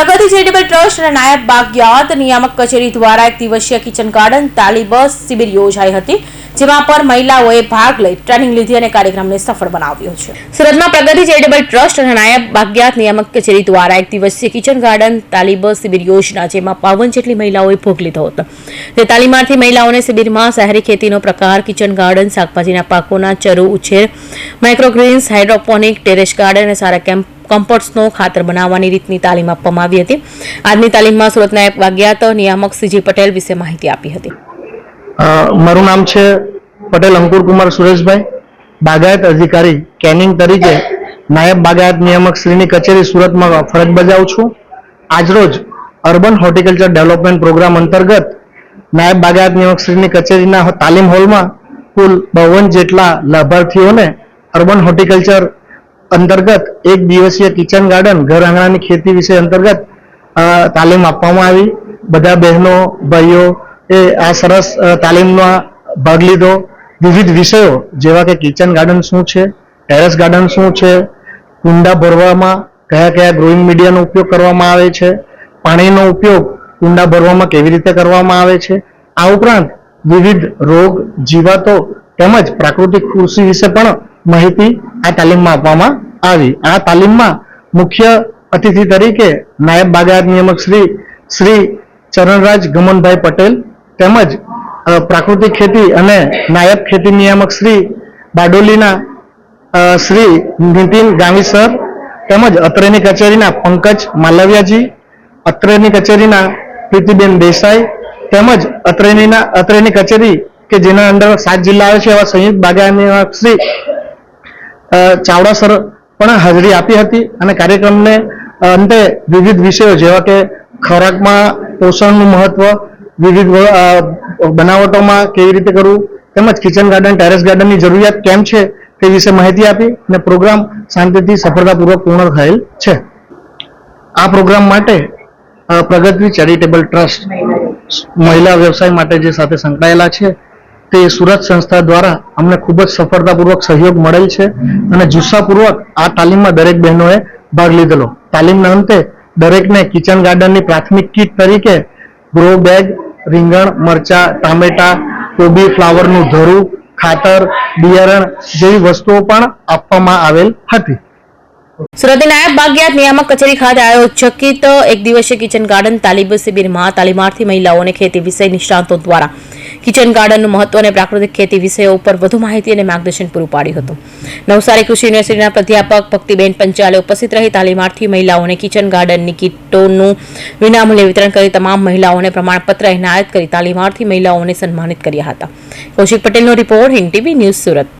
પ્રગતિ charitable trust અને નાયબ બાગયાત નિયામક કચેરી દ્વારા એક દિવસીય કિચન ગાર્ડન તાલીબસ શિબિર યોજાઈ હતી. જેમાં પર મહિલાઓએ ભાગ લઈ ટ્રેનિંગ લીધી અને કાર્યક્રમને સફળ બનાવ્યો છે. સુરતમાં પ્રગતિ ચેરિટેબલ ટ્રસ્ટ અને નાયબ બાગયાત નિયામક કચેરી દ્વારા એક દિવસીય કિચન ગાર્ડન તાલીબ શિબિર યોજના જેમાં બાવન જેટલી મહિલાઓએ ભોગ લીધો હતો. તે તાલીમાર્થી મહિલાઓને શિબિરમાં શહેરી ખેતીનો પ્રકાર, કિચન ગાર્ડન, શાકભાજીના પાકોના ચરુ, ઉછેર, માઇક્રોગ્રીન્સ, હાઇડ્રોપોનિક, ટેરેસ ગાર્ડન અને સારા કેમ્પ કમ્પોસ્ટનો ખાતર બનાવવાની રીતની તાલીમ આપવામાં આવી હતી. આજની તાલીમમાં સુરતના એક વાગ્યાત નિયામક સીજી પટેલ વિશે માહિતી આપી હતી. મારું નામ છે પટેલ અંકુર કુમાર સુરેશભાઈ. બાગાયત અધિકારી કેનિંગ તરીકે નાયબ બાગાયત નિયામક શ્રીની કચેરી સુરતમાં ફરજ બજાવું છું. આજરોજ અર્બન હોર્ટિકલ્ચર ડેવલપમેન્ટ પ્રોગ્રામ અંતર્ગત નાયબ બાગાયત નિયામક શ્રીની કચેરીના તાલીમ હોલમાં કુલ બાવન જેટલા લાભાર્થીઓને અર્બન હોર્ટિકલ્ચર અંતર્ગત એક દિવસીય કિચન ગાર્ડન ઘર આંગણાની ખેતી વિષય અંતર્ગત તાલીમ આપવામાં આવી. બધા બહેનો, ભાઈઓ એ આ સરસ તાલીમમાં ભાગ લીધો. વિવિધ વિષયો, જેવા કે કિચન ગાર્ડન શું છે ટેરેસ ગાર્ડન શું છે, કુંડા ભરવામાં કયા કયા ગ્રોઈંગ મીડિયાનો ઉપયોગ કરવામાં આવે છે, પાણીનો ઉપયોગ કુંડા ભરવામાં કેવી રીતે કરવામાં આવે છે. આ ઉપરાંત વિવિધ રોગ, જીવાતો તેમજ પ્રાકૃતિક કૃષિ વિશે પણ માહિતી આ તાલીમમાં આપવામાં આવી. આ તાલીમમાં મુખ્ય અતિથિ તરીકે નાયબ બાગાયત નિયામક શ્રી શ્રી ચરણરાજ ગમનભાઈ પટેલ તેમજ પ્રાકૃતિક ખેતી અને નાયબ ખેતી નિયામક શ્રી બારડોલીના શ્રી નીતિન ગામી સર, તેમજ અત્રેની કચેરીના પંકજ માલવિયાજી, અત્રેની કચેરીના પ્રીતિબેન દેસાઈ, તેમજ અત્રેનીના, અત્રેની કચેરી કે જેના અંદર સાત જિલ્લા આવે છે એવા સંયુક્ત નિયામક શ્રી ચાવડા સર પણ હાજરી આપી હતી અને કાર્યક્રમને અંતે વિવિધ વિષયો જેવા કે ખોરાકમાં પોષણનું મહત્વ વિવિધ બનાવટોમાં કેવી રીતે કરવું, તેમજ કિચન ગાર્ડન ટેરેસ ગાર્ડનની જરૂરિયાત કેમ છે તે વિશે માહિતી આપી અને પ્રોગ્રામ શાંતિથી, સફળતાપૂર્વક પૂર્ણ થયેલ છે. આ પ્રોગ્રામ માટે પ્રગતિ ચેરિટેબલ ટ્રસ્ટ મહિલા વ્યવસાય માટે જે સાથે સંકળાયેલા છે, તે સુરત સંસ્થા દ્વારા અમને ખૂબ જ સફળતાપૂર્વક સહયોગ મળેલ છે અને જુસ્સાપૂર્વક આ તાલીમમાં દરેક બહેનોએ ભાગ લીધેલો. તાલીમના અંતે દરેકને કિચન ગાર્ડનની પ્રાથમિક કીટ તરીકે ગ્રો બેગ રીંગણ, મરચા, ટામેટા, કોબી, ફ્લાવરનું ધરું, ખાતર, બિયારણ જેવી વસ્તુઓ પણ આપવામાં આવેલ હતી. સુરતની નાયબ બાગયાત નિયામક કચેરી ખાતે આયોજકિત એક દિવસીય કિચન ગાર્ડન તાલીબ શિબિરમાં તાલીમાર્થી મહિલાઓને ખેતી વિષય નિષ્ણાંતો દ્વારા કિચન ગાર્ડનનું મહત્વ અને પ્રાકૃતિક ખેતી વિષયો ઉપર વધુ માહિતી અને માર્ગદર્શન પૂરું પાડ્યું હતું. નવસારી કૃષિ યુનિવર્સિટીના પ્રાધ્યાપક ભક્તિબેન પંચાલે ઉપસ્થિત રહી તાલીમાર્થી મહિલાઓને કિચન ગાર્ડનની કીટોનું વિનામૂલ્યે વિતરણ કરી તમામ મહિલાઓને પ્રમાણપત્ર એનાયત કરી તાલીમાર્થી મહિલાઓને સન્માનિત કર્યા હતા. કૌશિક પટેલનો report Hind TV news Surat.